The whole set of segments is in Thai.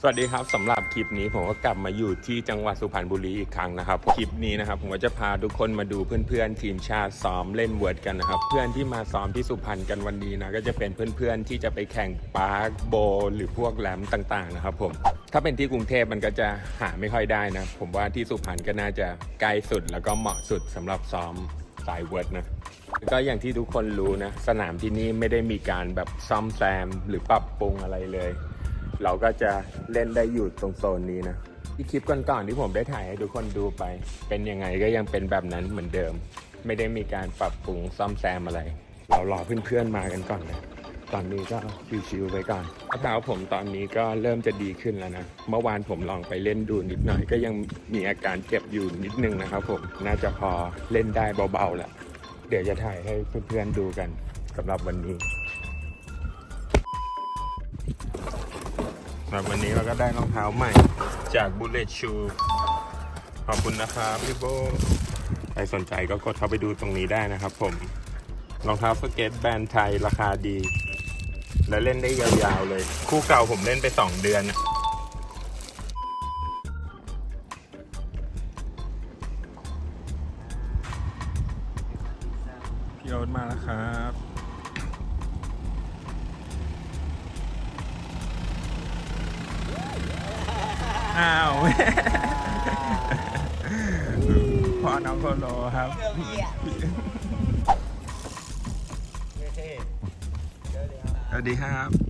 สวัสดีครับสำหรับคลิปนี้ผมก็กลับมาอยู่ที่จังหวัดสุพรรณบุรีอีกครั้งนะครับคลิปนี้นะครับผมก็จะพาทุกคนมาดูเพื่อนๆทีมชาติซ้อมเล่นเวิร์ดกันนะครับ เพื่อนที่มาซ้อมที่สุพรรณกันวันนี้นะก็จะเป็นเพื่อนๆที่จะไปแข่งปาร์คโบ หรือพวกแหลมต่างๆนะครับผมถ้าเป็นที่กรุงเทพมันก็จะหาไม่ค่อยได้นะ ผมว่าที่สุพรรณก็น่าจะใกล้สุดแล้วก็เหมาะสุดสำหรับซ้อมสายเวิร์ดนะก็อย่างที่ทุกคนรู้นะ สนามที่นี่ไม่ได้มีการแบบซ่อมแซมหรือปรับปรุงอะไรเลย เราก็จะเล่นได้อยู่ตรงโซนนี้นะที่คลิปก่อนๆที่ผมได้ถ่ายให้ทุกคนดูไป เป็นยังไงก็ยังเป็นแบบนั้นเหมือนเดิม ไม่ได้มีการปรับปรุงซ่อมแซมอะไร เรารอเพื่อนๆมากันก่อนนะตอนนี้ก็ชิวๆไปก่อนเท้าผมตอนนี้ก็เริ่มจะดีขึ้นแล้วนะ เมื่อวานผมลองไปเล่นดูนิดหน่อย ก็ยังมีอาการเจ็บอยู่นิดนึงนะครับผม น่าจะพอเล่นได้เบาๆแหล้วเดี๋ยวจะถ่ายให้เพื่อนๆดูกันสำหรับวันนี้ รับวันนี้เราก็ได้รองเท้าใหม่จาก Bullet Shoe ขอบคุณนะครับพี่โบใครสนใจก็กดเข้าไปดูตรงนี้ได้นะครับผม รองเท้าสเก็ตแบรนด์ไทยราคาดี และเล่นได้ยาวๆเลย คู่เก่าผมเล่นไป 2 เดือนพี่โอ๊ตมาแล้วครับ อ้าวพ่อน้องโคโลครับสวัสดีครับ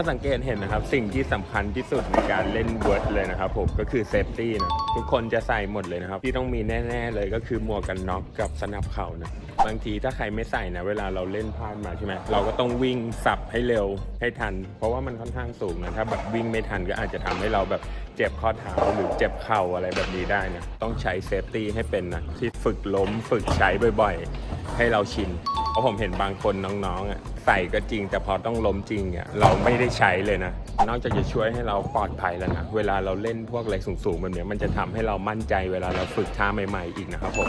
าสังเกตเห็นนะครับ สิ่งที่สำคัญที่สุดในการเล่นเวิร์ดเลยนะครับผมก็คือเซฟตี้นะทุกคนจะใส่หมดเลยนะครับ ที่ต้องมีแน่ ๆ เลยก็คือหมวกกันน็อกกับสนับเข่านะบางทีถ้าใครไม่ใส่นะเวลาเราเล่นพลาดมาใช่ไหมเราก็ต้องวิ่งสับให้เร็วให้ทัน เพราะว่ามันค่อนข้างสูงนะถ้าแบบวิ่งไม่ทันก็อาจจะทำให้เราแบบเจ็บข้อเท้าหรือเจ็บเข่าอะไรแบบนี้ได้นะต้องใช้เซฟตี้ให้เป็นนะที่ฝึกล้มฝึกใช้บ่อยๆ ให้เราชิน เพราะผมเห็นบางคนน้องๆอะใส่ก็จริง แต่พอต้องล้มจริงเนี่ยเราไม่ได้ใช้เลยนะ นอกจากจะช่วยให้เราปลอดภัยแล้วนะ เวลาเราเล่นพวกอะไรสูงๆแบบเนี้ยมันจะทำให้เรามั่นใจเวลาเราฝึกท่าใหม่ ๆ อีกนะครับผม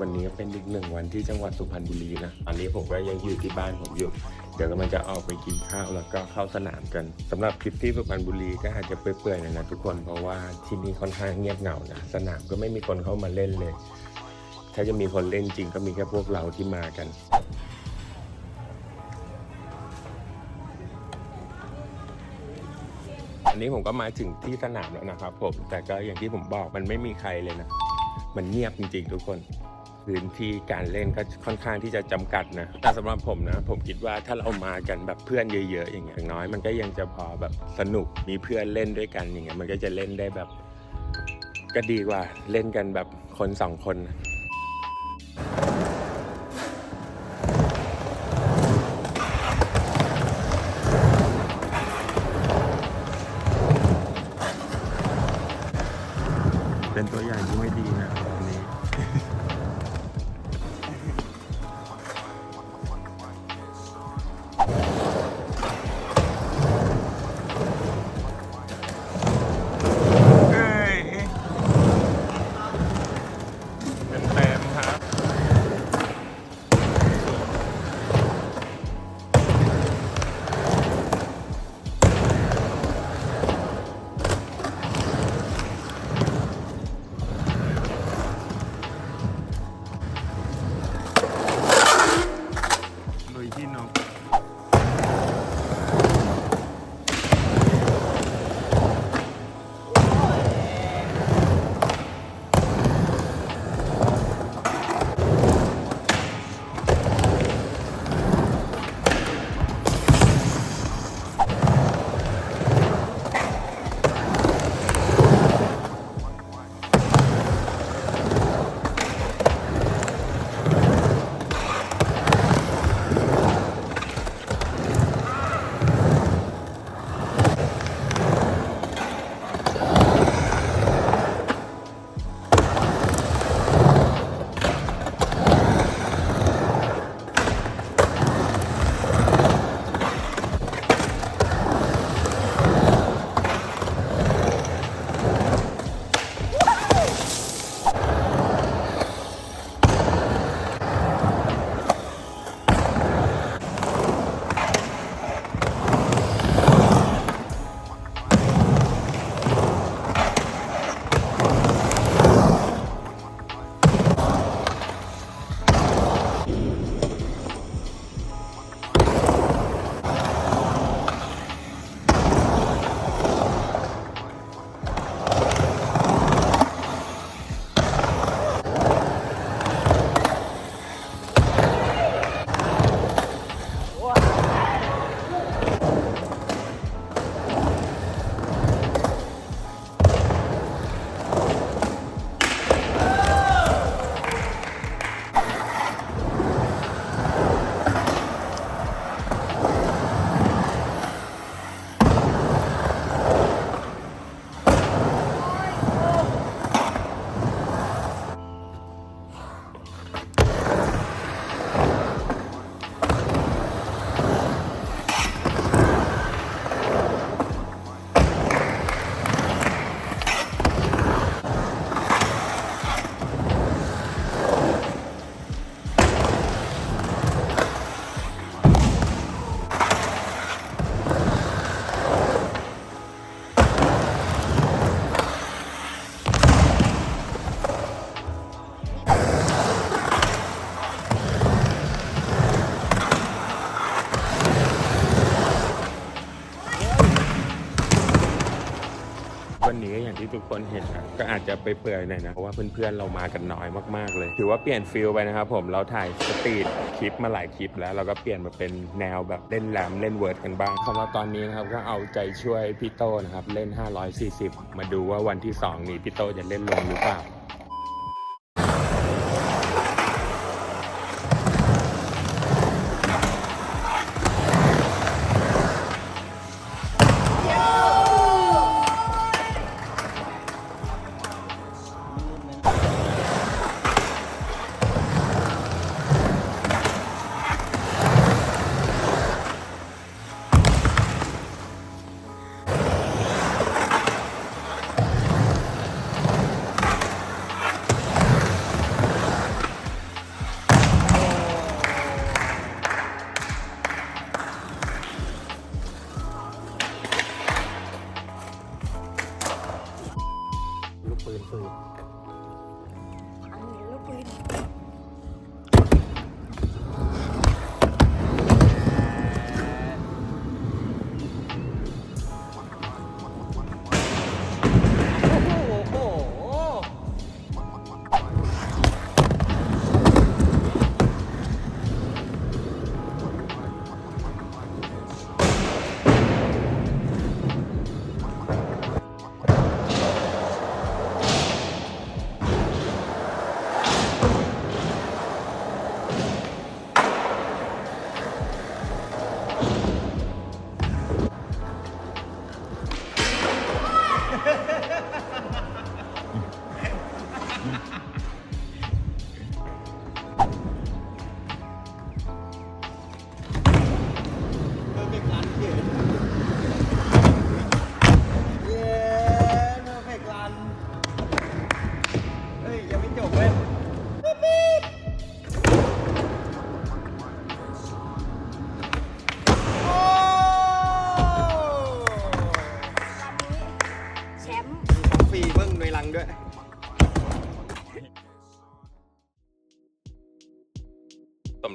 วันนี้เป็นอีกหนึ่งวันที่จังหวัดสุพรรณบุรีนะตอนนี้ผมก็ยังอยู่ที่บ้านผมอยู่ เดี๋ยวก็มันจะออกไปกินข้าวแล้วก็เข้าสนามกันสำหรับคลิปที่สุพรรณบุรีก็อาจจะเปื่อยๆหน่อยนะทุกคนเพราะว่าที่นี่ค่อนข้างเงียบเหงานะสนามก็ไม่มีคนเข้ามาเล่นเลย ถ้าจะมีคนเล่นจริงก็มีแค่พวกเราที่มากันอันนี้ผมก็มาถึงที่สนามแล้วนะครับผมแต่ก็อย่างที่ผมบอกมันไม่มีใครเลยนะ มันเงียบจริงๆทุกคน พื้นที่การเล่นก็ค่อนข้างที่จะจำกัดนะแต่สำหรับผมนะ ผมคิดว่าถ้าเรามากันแบบเพื่อนเยอะๆ อย่างเงี้ยน้อยมันก็ยังจะพอแบบสนุกมีเพื่อนเล่นด้วยกันอย่างเงี้ยมันก็จะเล่นได้แบบก็ดีกว่าเล่นกันแบบคนสองคนนะ คนเห็นนะก็อาจจะไปเปื่อยๆหน่อยนะเพราะว่าเพื่อนๆเรามากันน้อยมากๆเลย ถือว่าเปลี่ยนฟิลไปนะครับผมเราถ่ายสตรีทคลิปมาหลายคลิปแล้วเราก็เปลี่ยนมาเป็นแนวแบบเล่นแรมเล่นเวิร์ดกันบ้างสำหรับตอนนี้นะครับก็เอาใจช่วยพี่โตนะครับเล่น 540 มาดูว่าวันที่ 2 นี้พี่โตจะเล่นลงหรือเปล่า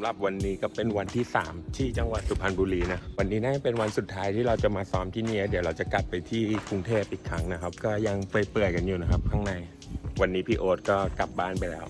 หรับวันนี้ก็เป็นวันที่ 3 ที่จังหวัดสุพรรณบุรีนะ วันนี้น่าจะเป็นวันสุดท้ายที่เราจะมาซ้อมที่นี่เดี๋ยวเราจะกลับไปที่กรุงเทพอีกครั้งนะครับ ก็ยังเปื่อยๆกันอยู่นะครับ ข้างใน วันนี้พี่โอ๊ตก็กลับบ้านไปแล้ว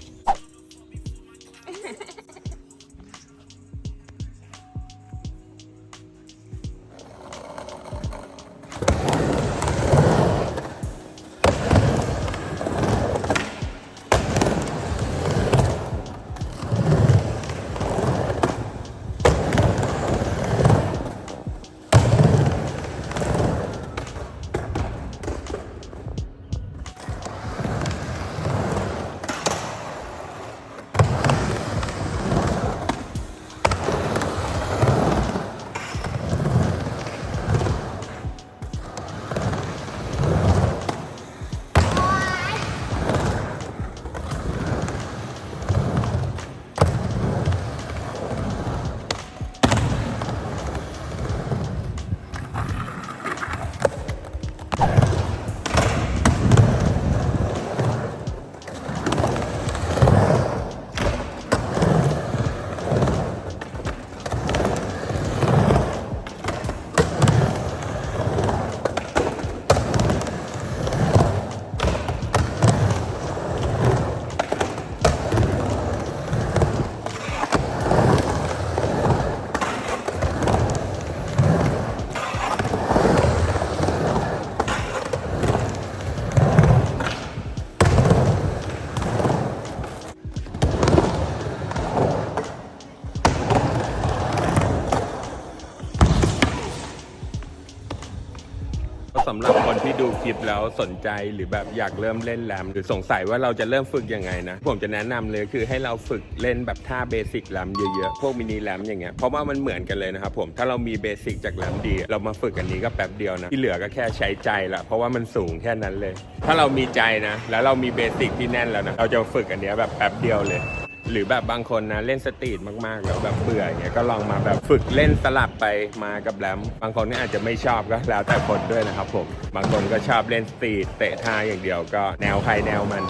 ำหรับคนที่ดูคลิปแล้วสนใจหรือแบบอยากเริ่มเล่นแรมหรือสงสัยว่าเราจะเริ่มฝึกยังไงนะ ผมจะแนะนำเลยคือให้เราฝึกเล่นแบบท่าเบสิกแรมเยอะๆ พวกมินิแรมอย่างเงี้ยเพราะว่ามันเหมือนกันเลยนะครับผมถ้าเรามีเบสิกจากแรมดี เรามาฝึกอันนี้ก็แป๊บเดียวนะที่เหลือก็แค่ใช้ใจละเพราะว่ามันสูงแค่นั้นเลย ถ้าเรามีใจนะ แล้วเรามีเบสิกที่แน่นแล้วนะเราจะฝึกอันเนี้ยแบบแป๊บเดียวเลย หรือแบบบางคนนะเล่นสตรีทมากๆแล้วแบบเบื่ออย่างเงี้ยก็ลองมาแบบฝึกเล่นสลับไปมากับแรมบางคนก็อาจจะไม่ชอบก็แล้วแต่คนด้วยนะครับผมบางคนก็ชอบเล่นสตรีทเตะท่าอย่างเดียวก็แนวใครแนวมัน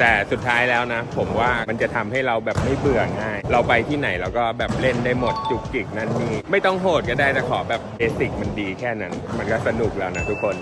แต่สุดท้ายแล้วนะ ผมว่ามันจะทำให้เราแบบไม่เบื่อง่าย เราไปที่ไหนเราก็แบบเล่นได้หมดจุกจิกนั่นนี่ไม่ต้องโหดก็ได้แต่ขอแบบเบสิกมันดีแค่นั้น มันก็สนุกแล้วนะทุกคน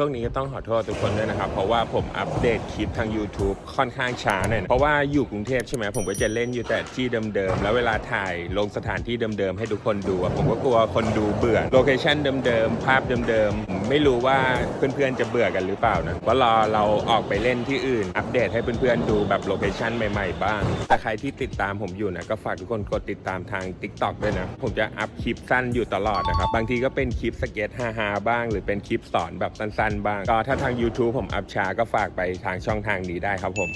ช่วงนี้ก็ต้องขอโทษทุกคนด้วยนะครับ เพราะว่าผมอัปเดตคลิปทาง YouTube ค่อนข้างช้าหน่อยเพราะว่าอยู่กรุงเทพใช่ไหมผมก็จะเล่นอยู่แต่ที่เดิมๆ แล้วเวลาถ่ายลงสถานที่เดิมๆ ให้ทุกคนดู ผมก็กลัวคนดูเบื่อโลเคชั่นเดิมๆ ภาพเดิมๆ ไม่รู้ว่าเพื่อนๆจะเบื่อกันหรือเปล่านะว่ารอเราออกไปเล่นที่อื่น อัปเดตให้เพื่อนๆดูแบบโลเคชั่นใหม่ๆบ้างแต่ใครที่ติดตามผมอยู่นะก็ฝากทุกคนกดติดตามทาง TikTok ด้วยนะผมจะอัพคลิปสั้นอยู่ตลอดนะครับบางทีก็เป็นคลิปสเก็ตฮาๆบ้าง หรือเป็นคลิปสอนแบบสั้นๆบ้าง ก็ถ้าทาง YouTube ผมอัพชาก็ฝากไปทางช่องทางนี้ได้ครับผม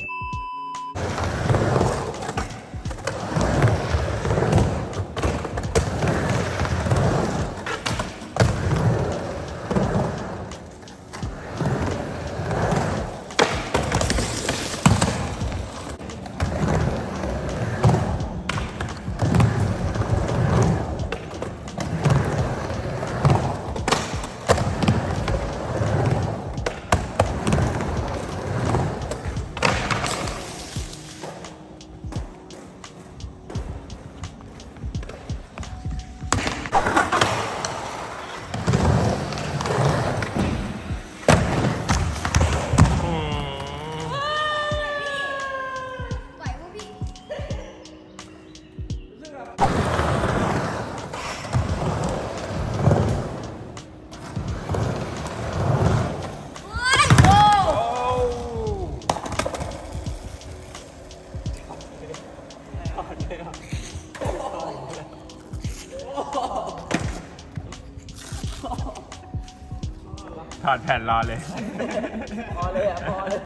ถอดแผ่นรอเลย พอเลยอะพอเลย